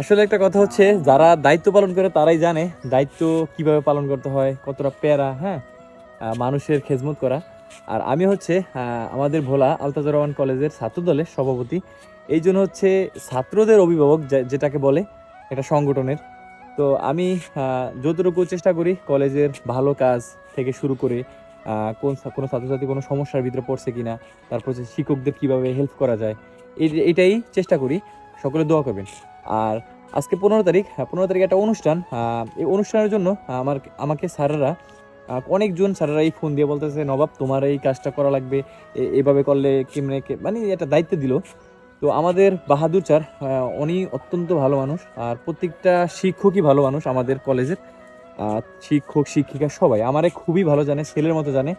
আসলে একটা কথা হচ্ছে, যারা দায়িত্ব পালন করে তারাই জানে দায়িত্ব কীভাবে পালন করতে হয়, কতটা প্যারা হ্যাঁ? মানুষের খেজমত করা। আর আমি হচ্ছে আমাদের ভোলা আলতাজা রহমান কলেজের ছাত্র দলের সভাপতি। এই জন্য হচ্ছে ছাত্রদের অভিভাবক যেটাকে বলে একটা সংগঠনের। তো আমি যতটুকু চেষ্টা করি কলেজের ভালো কাজ থেকে শুরু করে কোন কোনো ছাত্রছাত্রী কোনো সমস্যার ভিতরে পড়ছে কিনা, তারপর হচ্ছে শিক্ষকদের কীভাবে হেল্প করা যায় এটাই চেষ্টা করি। সকলে দোয়া করবেন। আর আজকে পনেরো তারিখ পনেরো তারিখ একটা অনুষ্ঠান। এই অনুষ্ঠানের জন্য আমার, আমাকে স্যারেরা অনেকজন স্যারেরা এই ফোন দিয়ে বলতেছে, নবাব, তোমার এই কাজটা করা লাগবে। এভাবে করলে কেমনে কে- মানে একটা দায়িত্ব দিল। তো আমাদের বাহাদুর স্যার উনি অত্যন্ত ভালো মানুষ আর প্রত্যেকটা শিক্ষকই ভালো মানুষ আমাদের কলেজের। শিক্ষক, শিক্ষিকা সবাই আমারে খুবই ভালো জানে, ছেলের মতো জানে।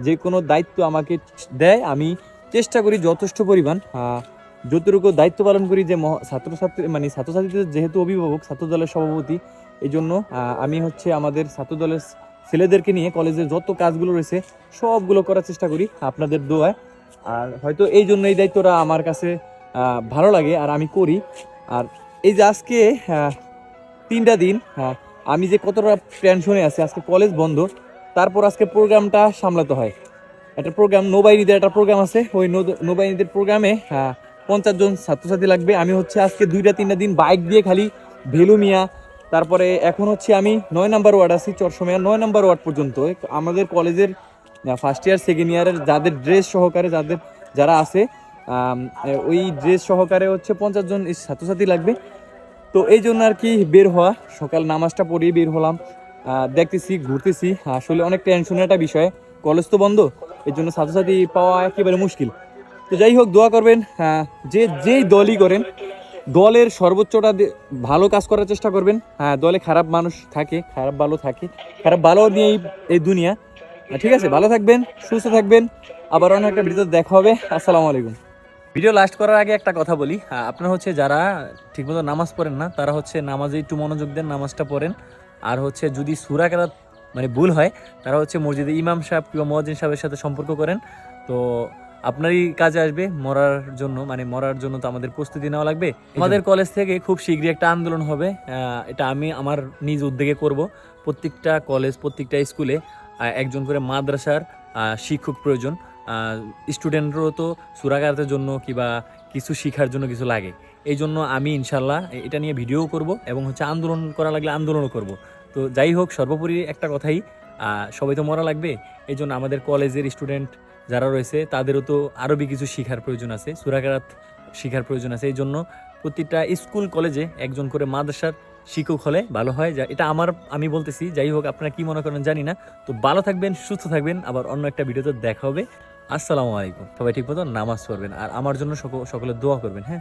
যে কোনো দায়িত্ব আমাকে দেয়, আমি চেষ্টা করি যথেষ্ট পরিমাণ। যতটুকু দায়িত্ব পালন করি যে ছাত্রছাত্রী মানে ছাত্রছাত্রীদের যেহেতু অভিভাবক ছাত্র দলের সভাপতি এই জন্য আমি হচ্ছে আমাদের ছাত্র দলের ছেলেদেরকে নিয়ে কলেজের যত কাজগুলো রয়েছে, সবগুলো করার চেষ্টা করি আপনাদের দোয়ায়। আর হয়তো এই জন্য এই দায়িত্বটা আমার কাছে ভালো লাগে আর আমি করি। আর এই যে আজকে তিনটা দিন আমি যে কতটা টেনশনে আছি, আজকে কলেজ বন্ধ, তারপর আজকে প্রোগ্রামটা সামলাতে হয়। একটা প্রোগ্রাম নৌবাহিনীদের একটা প্রোগ্রাম আছে, ওই নৌবাহিনীদের প্রোগ্রামে পঞ্চাশ জন ছাত্রছাত্রী লাগবে। আমি হচ্ছে আজকে দুইটা, তিনটা দিন বাইক দিয়ে খালি ভেলু মিয়া, তারপরে এখন হচ্ছে আমি নয় নাম্বার ওয়ার্ড আছি চরসময়া নয় নাম্বার ওয়ার্ড পর্যন্ত। আমাদের কলেজের ফার্স্ট ইয়ার সেকেন্ড ইয়ারের যাদের ড্রেস সহকারে, যাদের যারা আছে ওই ড্রেস সহকারে হচ্ছে পঞ্চাশ জন ছাত্রছাত্রী লাগবে। তো এই জন্য আর কি বের হওয়া, সকাল নামাজটা পড়িয়ে বের হলাম। দেখতেছি, ঘুরতেছি। আসলে অনেক টেনশনের একটা বিষয়। কলেজ তো বন্ধ, এর জন্য ছাত্রছাত্রী পাওয়া একেবারে মুশকিল। তো যাই হোক দোয়া করবেন আহ, যে যেই দলই করেন দলের সর্বোচ্চটা ভালো কাজ করার চেষ্টা করবেন। হ্যাঁ দলে খারাপ মানুষ থাকে খারাপ ভালো থাকে। খারাপ ভালো নিয়েই এই দুনিয়া। ঠিক আছে ভালো থাকবেন সুস্থ থাকবেন। আবার অন্য একটা ভিডিওতে দেখা হবে। আসসালামু আলাইকুম। ভিডিও লাস্ট করার আগে একটা কথা বলি। আহ, আপনারা হচ্ছে যারা ঠিকমতো নামাজ পড়েন না তারা হচ্ছে নামাজে একটু মনোযোগ দেন নামাজটা পড়েন। আর হচ্ছে যদি সুরা কেরাত মানে ভুল হয় তারা হচ্ছে মসজিদে ইমাম সাহেব কিংবা মহাজিন সাহেবের সাথে সম্পর্ক করেন। তো আপনারই কাজে আসবে, মরার জন্য মানে মরার জন্য তো আমাদের প্রস্তুতি নেওয়া লাগবে। আমাদের কলেজ থেকে খুব শীঘ্রই একটা আন্দোলন হবে এটা আমি আমার নিজ উদ্যোগে করব। প্রত্যেকটা কলেজ প্রত্যেকটা স্কুলে একজন করে মাদ্রাসার শিক্ষক প্রয়োজন। স্টুডেন্টরও তো সুরাগাতের জন্য কিবা কিছু শিখার জন্য কিছু লাগে। এই জন্য আমি ইনশাল্লাহ এটা নিয়ে ভিডিও করব এবং হচ্ছে আন্দোলন করা লাগলে আন্দোলনও করব। তো যাই হোক, সর্বোপরি একটা কথাই সবাই তো মরা লাগবে, এই জন্য আমাদের কলেজের স্টুডেন্ট যারা রয়েছে, তাদেরও তো আরবি কিছু শিখার প্রয়োজন আছে, সুরাকারাত শিখার প্রয়োজন আছে। এই জন্য প্রতিটা স্কুল, কলেজে একজন করে মাদ্রাসার শিক্ষক হলে ভালো হয়। যা, এটা আমার, আমি বলতেছি, যাই হোক, আপনারা কি মনে করেন জানি না। তো ভালো থাকবেন, সুস্থ থাকবেন। আবার অন্য একটা ভিডিওতে দেখা হবে। আসসালামু আলাইকুম। সবাই ঠিক মতো নামাজ পড়বেন। আর আমার জন্য সকলে দোয়া করবেন হ্যাঁ?